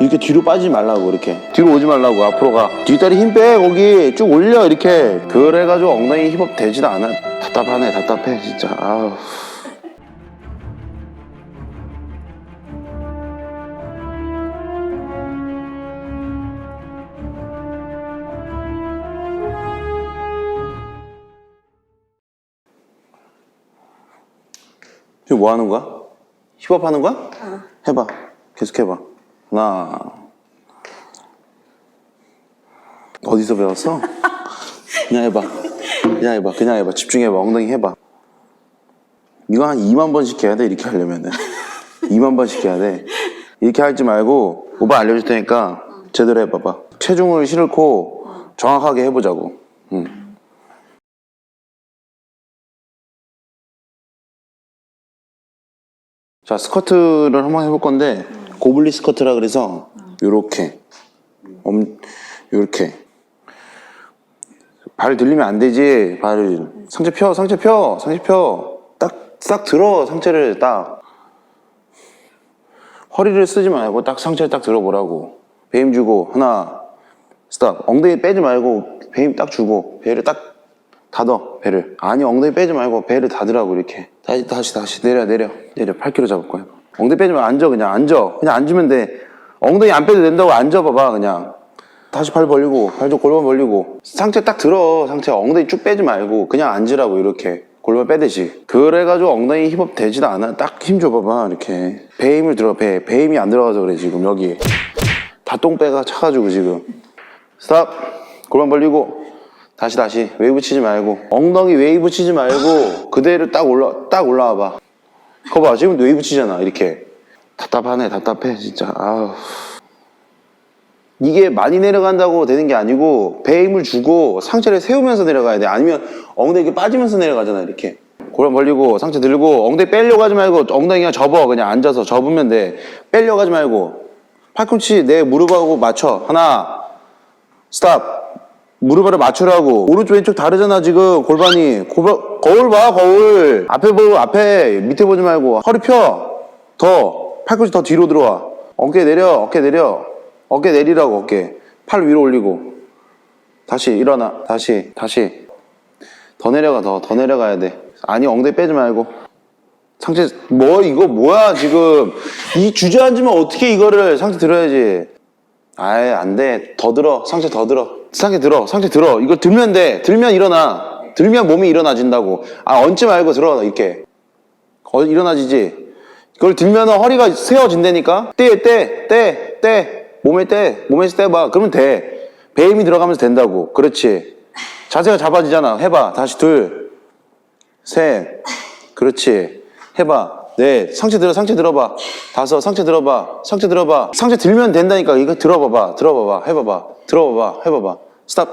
이렇게 뒤로 빠지지 말라고 이렇게 뒤로 오지 말라고 앞으로 가 뒷다리 힘 빼 거기 쭉 올려 이렇게 그래가지고 엉덩이 힙업 되지도 않아 답답하네 답답해 진짜 아우 지금 뭐 하는 거야? 힙업 하는 거야? 해봐. 계속 해봐. 하나. 어디서 배웠어? 그냥 해봐. 그냥 해봐. 그냥 해봐. 집중해봐. 엉덩이 해봐. 이거 한 2만 번씩 해야 돼. 이렇게 하려면은. 2만 번씩 해야 돼. 이렇게 할지 말고 오빠 알려줄 테니까 제대로 해봐봐. 체중을 실고 정확하게 해보자고. 응. 자 스커트를 한번 해볼 건데 고블리 스 커트라 그래서 요렇게. 엄 요렇게. 발 들리면 안 되지 발을. 상체 펴 상체 펴 상체 펴 딱 싹 들어 상체를 딱. 허리를 쓰지 말고 딱 상체를 딱 들어보라고. 배임 주고 하나 스탑. 엉덩이 빼지 말고 배임 딱 주고 배를 딱 닫어 배를. 아니 엉덩이 빼지 말고 배를 닫으라고 이렇게. 다시 다시 다시. 내려 내려. 내려. 8kg 잡을 거야 엉덩이 빼지 말고 앉아 그냥 앉아. 그냥 앉으면 돼. 엉덩이 안 빼도 된다고 앉아봐봐 그냥. 다시 발 벌리고 발좀 골반 벌리고. 상체 딱 들어. 상체 엉덩이 쭉 빼지 말고 그냥 앉으라고 이렇게. 골반 빼듯이. 그래가지고 엉덩이 힙업 되지도 않아. 딱 힘 줘봐봐 이렇게. 배 힘을 들어 배, 배 힘이 안 들어가서 그래 지금 여기. 다 똥배가 차가지고 지금. 스탑. 골반 벌리고. 다시 다시. 웨이브 치지 말고. 엉덩이 웨이브 치지 말고 그대로 딱 올라 딱 올라와 봐. 거봐 지금 웨이브 치잖아 이렇게. 답답하네 답답해 진짜. 아우. 이게 많이 내려간다고 되는 게 아니고 배 힘을 주고 상체를 세우면서 내려가야 돼. 아니면 엉덩이 빠지면서 내려가잖아 이렇게. 골반 벌리고 상체 들고 엉덩이 빼려고 하지 말고 엉덩이 그냥 접어 그냥 앉아서 접으면 돼. 빼려고 하지 말고. 팔꿈치 내 무릎하고 맞춰. 하나. 스탑 무릎을 맞추라고. 오른쪽 왼쪽 다르잖아 지금. 골반이. 골반, 거울 봐 거울. 앞에 보고 앞에. 밑에 보지 말고. 허리 펴더. 팔꿈치 더 뒤로 들어와. 어깨 내려 어깨 내려. 어깨 내리라고 어깨. 팔 위로 올리고. 다시 일어나. 다시 다시. 더 내려가 더. 더 내려가야 돼. 아니 엉덩이 빼지 말고. 상체 뭐 이거 뭐야 지금. 이 주저앉으면 어떻게 이거를 상체 들어야지 아예 안 돼. 더 들어. 상체 더 들어. 상체 들어. 상체 들어. 이거 들면 돼. 들면 일어나. 들면 몸이 일어나진다고. 아, 얹지 말고 들어. 이렇게. 어, 일어나지지. 그걸 들면 허리가 세워진다니까. 떼, 떼, 떼, 떼. 몸에 떼. 몸에서 떼봐. 그러면 돼. 배 힘이 들어가면서 된다고. 그렇지. 자세가 잡아지잖아. 해봐. 다시 둘, 셋. 그렇지. 해봐. 네, 상체 들어, 상체 들어봐. 다섯, 상체 들어봐. 상체 들어봐. 상체 들면 된다니까. 이거 들어봐봐. 들어봐봐. 해봐봐. 들어봐봐. 해봐봐. 스탑.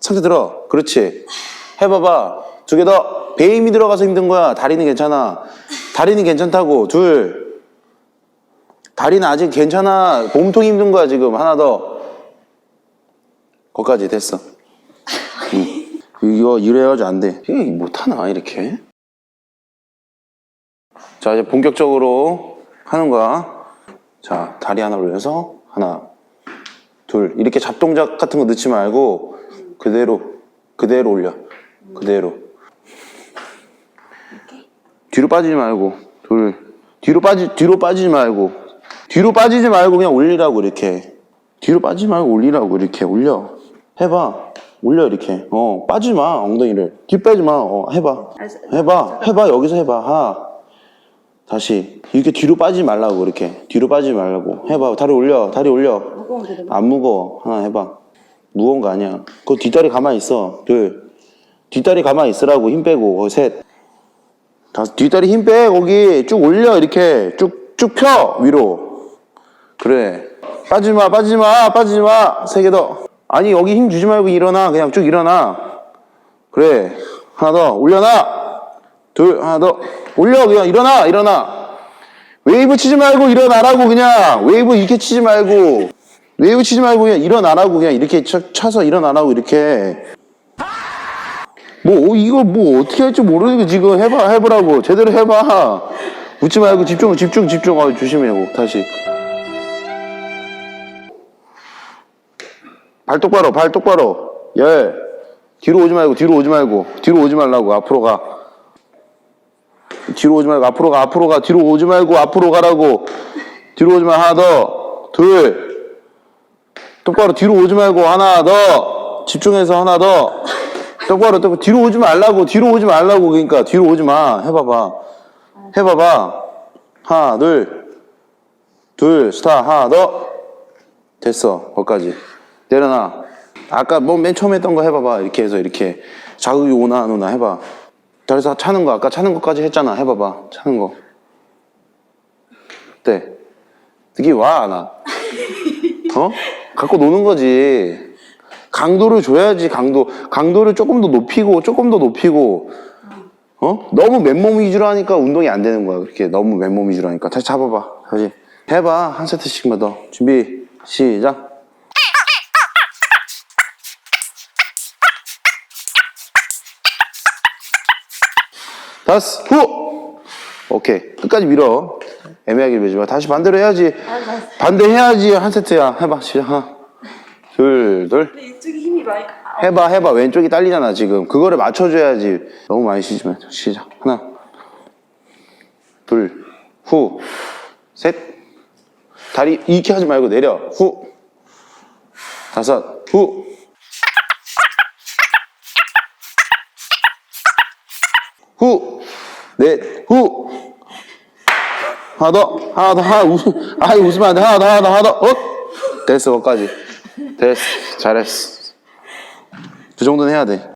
상체 들어. 그렇지. 해봐봐. 두 개 더. 배 힘이 들어가서 힘든 거야. 다리는 괜찮아. 다리는 괜찮다고. 둘. 다리는 아직 괜찮아. 몸통이 힘든 거야, 지금. 하나 더. 거기까지 됐어. 응. 이거 이래가지고 안 돼. 이거 못하나, 이렇게? 자, 이제 본격적으로 하는 거야. 자, 다리 하나 올려서 하나, 둘. 이렇게 잡동작 같은 거 넣지 말고 그대로, 그대로 올려. 그대로. 뒤로 빠지지 말고, 둘. 뒤로 빠지, 뒤로 빠지지 말고. 뒤로 빠지지 말고 그냥 올리라고, 이렇게. 뒤로 빠지지 말고 올리라고, 이렇게. 올려. 해봐. 올려, 이렇게. 어, 빠지지 마, 엉덩이를. 뒤 빼지 마. 어, 해봐. 해봐. 해봐. 여기서 해봐. 하나. 다시 이렇게 뒤로 빠지지 말라고 이렇게. 뒤로 빠지지 말라고. 해봐. 다리 올려. 다리 올려. 무거운 게 너무 안 무거워. 하나 해봐. 무거운 거 아니야. 그 뒷다리 가만히 있어. 둘. 뒷다리 가만히 있으라고. 힘 빼고. 어, 셋. 다섯 뒷다리 힘 빼. 거기 쭉 올려. 이렇게. 쭉쭉 펴. 위로. 그래. 빠지지 마. 빠지지 마. 빠지지 마 세 개 더. 아니 여기 힘 주지 말고 일어나. 그냥 쭉 일어나. 그래. 하나 더. 올려놔 둘 하나 더. 올려 그냥 일어나 일어나. 웨이브 치지 말고 일어나라고 그냥. 웨이브 이렇게 치지 말고. 웨이브 치지 말고 그냥 일어나라고 그냥 이렇게 쳐, 쳐서 일어나라고 이렇게. 뭐 어, 이거 뭐 어떻게 할지 모르니까 지금 해봐 해보라고. 제대로 해봐. 웃지 말고 집중 집중 집중. 어, 조심해 다시. 발 똑바로, 발 똑바로. 열. 뒤로 오지 말고, 뒤로 오지 말고, 뒤로 오지 말라고, 앞으로 가. 뒤로 오지 말고, 앞으로 가, 앞으로 가, 뒤로 오지 말고, 앞으로 가라고. 뒤로 오지 말고, 하나 더. 둘. 똑바로 뒤로 오지 말고, 하나 더. 집중해서 하나 더. 똑바로, 똑바로. 뒤로 오지 말라고, 뒤로 오지 말라고. 그러니까, 뒤로 오지 마. 해봐봐. 해봐봐. 하나, 둘. 둘, 스타, 하나 더. 됐어. 거기까지. 내려놔. 아까 뭐 맨 처음에 했던 거 해봐봐. 이렇게 해서 이렇게. 자극이 오나 안 오나 해봐. 그래서 차는 거, 아까 차는 것까지 했잖아. 해봐봐. 차는 거. 어때? 느낌 와, 안 와? 어? 갖고 노는 거지. 강도를 줘야지, 강도. 강도를 조금 더 높이고, 조금 더 높이고. 어? 너무 맨몸 위주로 하니까 운동이 안 되는 거야. 그렇게 너무 맨몸 위주로 하니까. 다시 잡아봐. 다시. 해봐. 한 세트씩만 더. 준비, 시작. 다섯, 후! 오케이. 끝까지 밀어. 애매하게 밀지 마. 다시 반대로 해야지. 반대 해야지. 한 세트야. 해봐. 시작. 하나, 둘, 둘. 근데 이쪽에 힘이 많이 아, 해봐, 해봐. 왼쪽이 딸리잖아, 지금. 그거를 맞춰줘야지. 너무 많이 쉬지 마. 시작. 하나, 둘, 후, 셋. 다리 이렇게 하지 말고 내려. 후, 다섯, 후. 후, 넷, 후. 하나 더, 하나 더, 하나 웃음, 아 웃으면 안 돼. 하나 더, 하나 더, 하나 더, 어? 됐어, 거기까지. 됐어, 잘했어. 그 정도는 해야 돼.